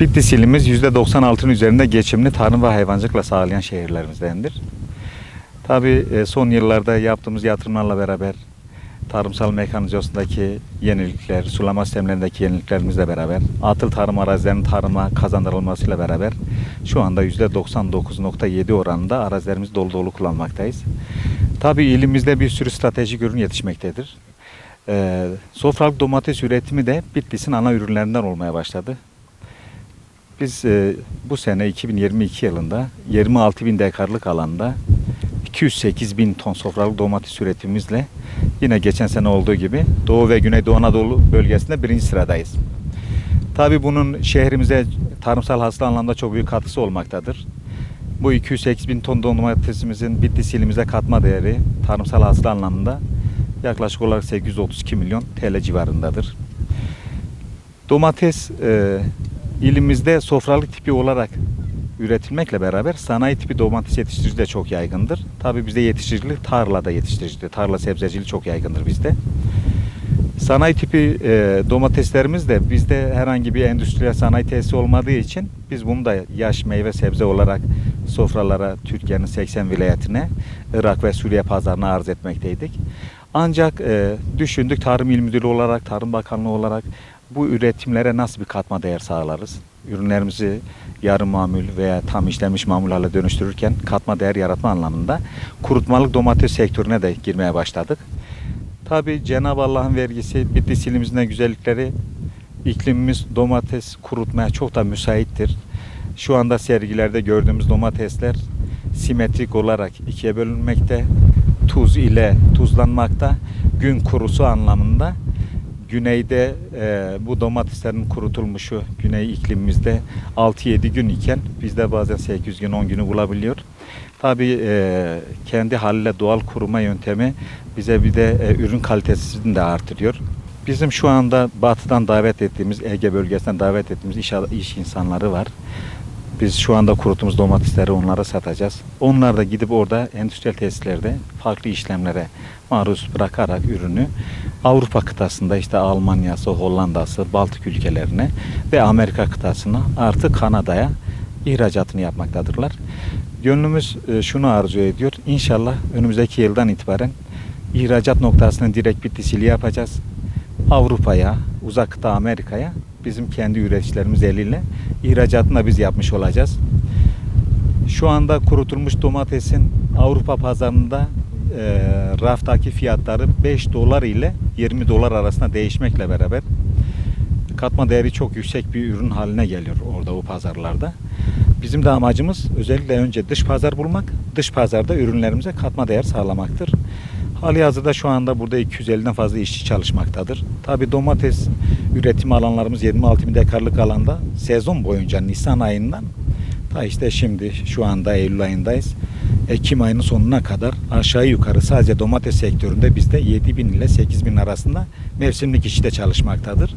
Bitlis ilimiz %96'ın üzerinde geçimini tarım ve hayvancılıkla sağlayan şehirlerimizdendir. Tabii e, son yıllarda yaptığımız yatırımlarla beraber tarımsal mekanizasyondaki yenilikler, sulama sistemlerindeki yeniliklerimizle beraber, atıl tarım arazilerinin tarıma kazandırılmasıyla beraber şu anda %99.7 oranında arazilerimizi dolu dolu kullanmaktayız. Tabii ilimizde bir sürü stratejik ürün yetişmektedir. Ee, sofralık domates üretimi de Bitlis'in ana ürünlerinden olmaya başladı. Biz e, bu sene 2022 yılında 26 bin dekarlık alanda 208 bin ton sofralık domates üretimimizle yine geçen sene olduğu gibi Doğu ve Güneydoğu Anadolu bölgesinde birinci sıradayız. Tabii bunun şehrimize tarımsal hasıla anlamda çok büyük katkısı olmaktadır. Bu 208 bin ton domatesimizin Bitlis ilimize katma değeri tarımsal hasıla anlamında yaklaşık olarak 832 milyon TL civarındadır. Domates e, ilimizde sofralık tipi olarak üretilmekle beraber sanayi tipi domates yetiştiriciliği de çok yaygındır. Tabii bizde yetiştiricilik tarlada yetiştiriciliği, tarla sebzeciliği çok yaygındır bizde. Sanayi tipi e, domateslerimiz de bizde herhangi bir endüstriyel sanayi tesisi olmadığı için biz bunu da yaş meyve sebze olarak sofralara Türkiye'nin 80 vilayetine, Irak ve Suriye pazarına arz etmekteydik. Ancak e, düşündük Tarım İl Müdürü olarak, Tarım Bakanlığı olarak bu üretimlere nasıl bir katma değer sağlarız? Ürünlerimizi yarı mamul veya tam işlenmiş mamul dönüştürürken katma değer yaratma anlamında kurutmalık domates sektörüne de girmeye başladık. Tabi Cenab-ı Allah'ın vergisi Bitlis ilimizin güzellikleri iklimimiz domates kurutmaya çok da müsaittir. Şu anda sergilerde gördüğümüz domatesler simetrik olarak ikiye bölünmekte, tuz ile tuzlanmakta, gün kurusu anlamında. Güneyde e, bu domateslerin kurutulmuşu güney iklimimizde 6-7 gün iken bizde bazen 8 gün 10 günü bulabiliyor. Tabii e, kendi haliyle doğal kuruma yöntemi bize bir de e, ürün kalitesini de artırıyor. Bizim şu anda batıdan davet ettiğimiz, Ege bölgesinden davet ettiğimiz iş, iş insanları var. Biz şu anda kuruttuğumuz domatesleri onlara satacağız. Onlar da gidip orada endüstriyel tesislerde farklı işlemlere maruz bırakarak ürünü Avrupa kıtasında işte Almanya'sı, Hollanda'sı, Baltık ülkelerine ve Amerika kıtasına artı Kanada'ya ihracatını yapmaktadırlar. Gönlümüz e, şunu arzu ediyor. İnşallah önümüzdeki yıldan itibaren ihracat noktasını direkt bitisili yapacağız. Avrupa'ya, uzak kıta Amerika'ya bizim kendi üreticilerimiz eliyle ihracatını da biz yapmış olacağız. Şu anda kurutulmuş domatesin Avrupa pazarında e, raftaki fiyatları 5 dolar ile 20 dolar arasında değişmekle beraber katma değeri çok yüksek bir ürün haline geliyor orada o pazarlarda. Bizim de amacımız özellikle önce dış pazar bulmak, dış pazarda ürünlerimize katma değer sağlamaktır. Hali hazırda şu anda burada 250'den fazla işçi çalışmaktadır. Tabi domates üretim alanlarımız 26 bin dekarlık alanda sezon boyunca Nisan ayından ta işte şimdi şu anda Eylül ayındayız. Ekim ayının sonuna kadar aşağı yukarı sadece domates sektöründe bizde 7 bin ile 8 bin arasında mevsimlik işçi de çalışmaktadır.